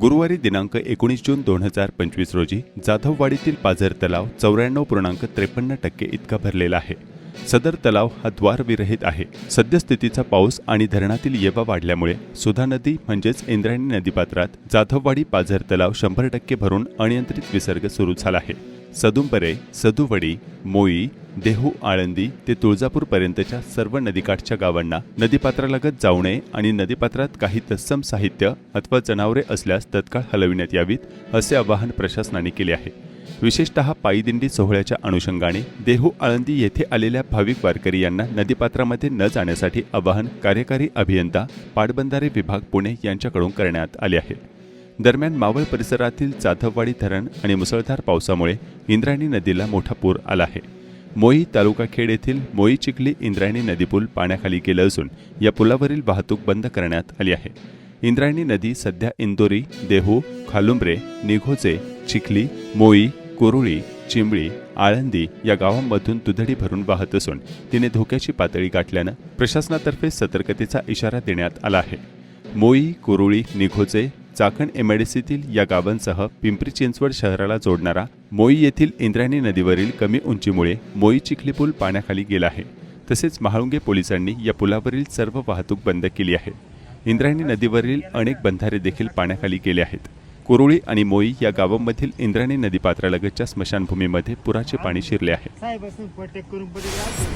गुरुवारी दिनांक एकोणीस जून दोन हजार पंचवीस रोजी जाधववाडीतील पाझर तलाव चौऱ्याण्णव पूर्णांक त्रेपन्न टक्के इतका भरलेला आहे. सदर तलाव हा द्वारविरहित आहे. सद्यस्थितीचा पाऊस आणि धरणातील येवा वाढल्यामुळे सुधा नदी म्हणजेच इंद्रायणी नदीपात्रात जाधववाडी पाझर तलाव शंभर टक्के भरून अनियंत्रित विसर्ग सुरू झाला आहे. सदुंबरे सदुवडी मोई देहू आळंदी ते तुळजापूरपर्यंतच्या सर्व नदीकाठच्या गावांना नदीपात्रालगत जाऊ नये आणि नदीपात्रात काही तत्सम साहित्य अथवा जनावरे असल्यास तत्काळ हलविण्यात यावीत असे आवाहन प्रशासनाने केले आहे. विशेषतः पायीदिंडी सोहळ्याच्या अनुषंगाने देहू आळंदी येथे आलेल्या भाविक वारकरी यांना नदीपात्रामध्ये न जाण्यासाठी आवाहन कार्यकारी अभियंता पाटबंधारे विभाग पुणे यांच्याकडून करण्यात आले आहे. दरम्यान मावळ परिसरातील जाधववाडी धरण आणि मुसळधार पावसामुळे इंद्रायणी नदीला मोठा पूर आला आहे. मोई तालुका खेड येथील मोई चिखली इंद्रायणी नदीपूल पाण्याखाली गेलं असून या पुलावरील वाहतूक बंद करण्यात आली आहे. इंद्रायणी नदी सध्या इंदोरी देहू खालुंब्रे निघोजे चिखली मोई कुरुळी चिंबळी आळंदी या गावांमधून दुधडी भरून वाहत असून तिने धोक्याची पातळी गाठल्यानं प्रशासनातर्फे सतर्कतेचा इशारा देण्यात आला आहे. मोई कुरुळी निघोजे चाकण एमआयडीसीतील या गावांसह पिंपरी चिंचवड शहराला जोडणारा मोई येथील इंद्रायणी नदीवरील कमी उंचीमुळे मोई चिखली पूल पाण्याखाली गेला आहे. तसेच महाळुंगे पोलिसांनी या पुलावरील सर्व वाहतूक बंद केली आहे. इंद्रायणी नदीवरील अनेक बंधारे देखील पाण्याखाली गेले आहेत. कुरुळी आणि मोई या गावांमधील इंद्रायणी नदीपात्रालगतच्या स्मशानभूमीमध्ये पुराचे पाणी शिरले आहे.